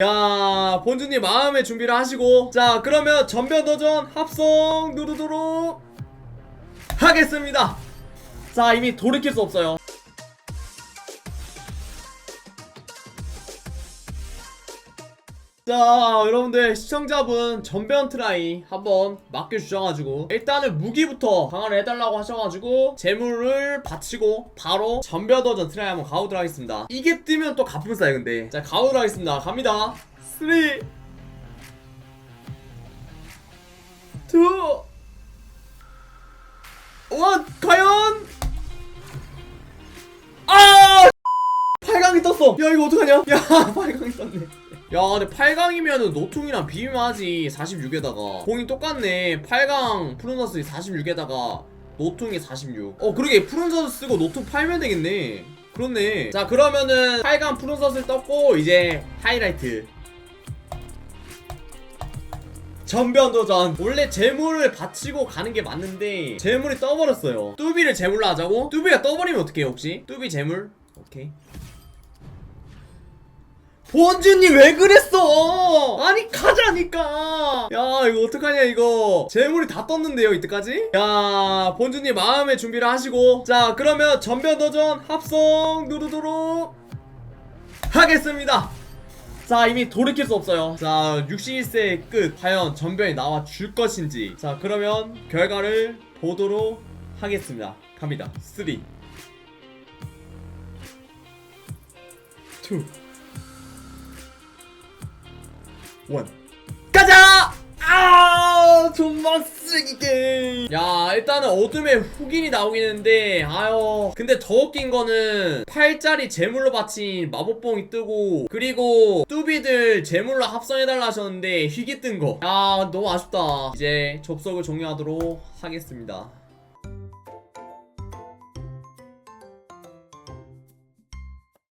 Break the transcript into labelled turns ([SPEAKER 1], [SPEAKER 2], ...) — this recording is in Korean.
[SPEAKER 1] 야 본주님 마음의 준비를 하시고. 자 그러면 전변 도전 합성 누르도록 하겠습니다. 자 이미 돌이킬 수 없어요 자 여러분들 시청자분 전변 트라이 한번 맡겨주셔가지고 일단은 무기부터 강화를 해달라고 하셔가지고 재물을 바치고 바로 전변 도전 트라이 한번 가보도록 하겠습니다. 이게 뜨면 또 가품 싸요 근데. 자 가보도록 하겠습니다. 갑니다. 3 2 1 과연! 아! 8강이 떴어. 야 이거 어떡하냐? 야 8강이 떴네 야 근데 8강이면은 노퉁이랑 비빔하지 46에다가. 공이 똑같네. 8강 푸른서스 46에다가 노퉁이 46어 그러게. 푸른서스 쓰고 노퉁 팔면 되겠네. 그렇네. 자 그러면은 8강 푸른서스 떴고 이제 하이라이트. 전변도전. 원래 재물을 바치고 가는 게 맞는데 재물이 떠버렸어요. 뚜비를 재물로 하자고? 뚜비가 떠버리면 어떡해요 혹시? 뚜비 재물? 오케이 본주님 왜 그랬어? 아니 가자니까. 야 이거 어떡하냐 이거. 재물이 다 떴는데요 이때까지? 야 본주님 마음의 준비를 하시고 자 그러면 전변 도전 합성 누르도록 하겠습니다. 자 이미 돌이킬 수 없어요. 자 61세의 끝 과연 전변이 나와 줄 것인지. 자 그러면 결과를 보도록 하겠습니다. 갑니다. 3 2 원. 가자! 아 존망 쓰레기 게임. 야 일단은 어둠의 흑인이 나오긴 했는데 아유 근데 더 웃긴 거는 8짜리 제물로 바친 마법봉이 뜨고 그리고 뚜비들 제물로 합성해달라 하셨는데 희귀 뜬거야 너무 아쉽다. 이제 접속을 종료하도록 하겠습니다